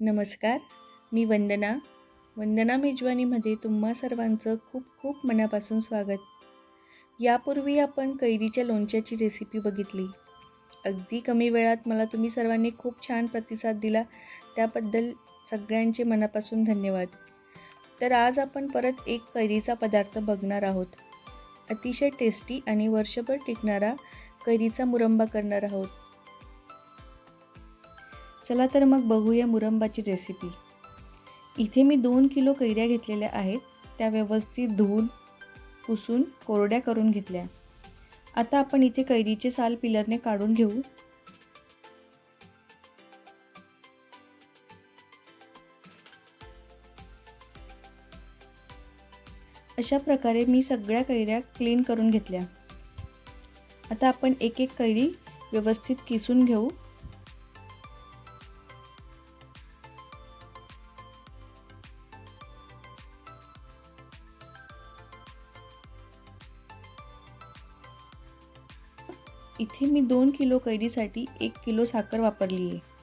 नमस्कार मी वंदना. वंदना मेजवानीमध्ये तुम्हा सर्वांचं खूप खूप मनापासून स्वागत. यापूर्वी आपण कैरीच्या लोणच्याची रेसिपी बघितली. अगदी कमी वेळात मला तुम्ही सर्वांनी खूप छान प्रतिसाद दिला त्याबद्दल सगळ्यांचे मनापासून धन्यवाद. तर आज आपण परत एक कैरीचा पदार्थ बघणार आहोत. अतिशय टेस्टी आणि वर्षभर टिकणारा कैरीचा मुरंबा करणार आहोत. चला तर मग बघूया मुरंबाची रेसिपी इथे मी दोन किलो कैऱ्या घेतलेल्या आहेत. त्या व्यवस्थित धुवून पुसून कोरड्या करून घेतल्या. आता आपण इथे कैरीचे साल पिलरने काढून घेऊ. अशा प्रकारे मी सगळ्या कैऱ्या क्लीन करून घेतल्या. आता आपण एक एक कैरी व्यवस्थित किसून घेऊ. इथे मी दोन किलो कैरीसाठी एक किलो साखर वापरली आहे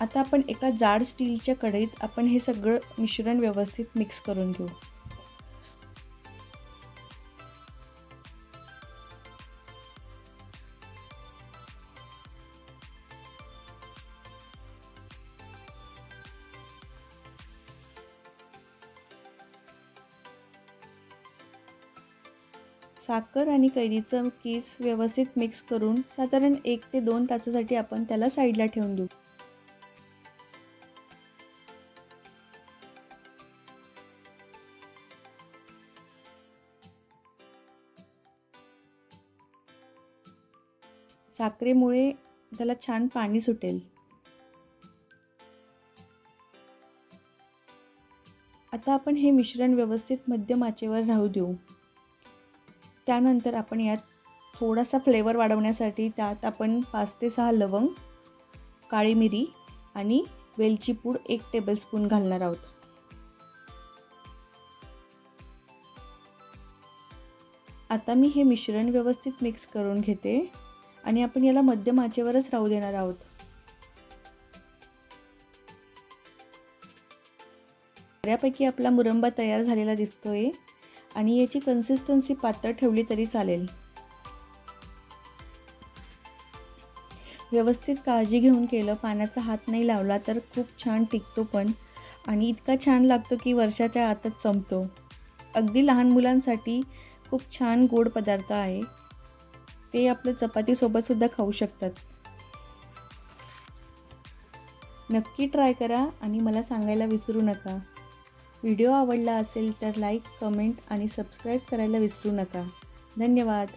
आता आपण एका जाड स्टीलच्या कढईत आपण हे सगळं मिश्रण व्यवस्थित मिक्स करून घेऊ. साखर आणि कैरीचं कीस व्यवस्थित मिक्स करून साधारण एक ते दोन तासासाठी आपण त्याला साईडला ठेवून देऊ. साखरेमुळे त्याला छान पाणी सुटेल. आता आपण हे मिश्रण व्यवस्थित मध्यम आचेवर राहू देऊ. त्यानंतर आपण यात थोडासा फ्लेवर वाढवण्यासाठी त्यात आपण पाच ते सहा लवंग काळी मिरी आणि वेलची पूड एक टेबलस्पून घालणार आहोत. आता मी हे मिश्रण व्यवस्थित मिक्स करून घेते आणि आपण याला मध्यम आचेवरच राहू देणार आहोत. बऱ्यापैकी आपला मुरंबा तयार झालेला दिसतोय. आणि याची कन्सिस्टन्सी पातळ ठेवली तरी चालेल. व्यवस्थित काळजी घेऊन केलं पाण्याचा हात नाही लावला तर खूप छान टिकतो पण. आणि इतका छान लागतो की वर्षाच्या आतच संपतो. अगदी लहान मुलांसाठी खूप छान गोड पदार्थ आहे. ते आपलं चपातीसोबतसुद्धा खाऊ शकतात. नक्की ट्राय करा आणि मला सांगायला विसरू नका. व्हिडिओ आवडला असेल तर लाईक कमेंट आणि सबस्क्राईब करायला विसरू नका. धन्यवाद.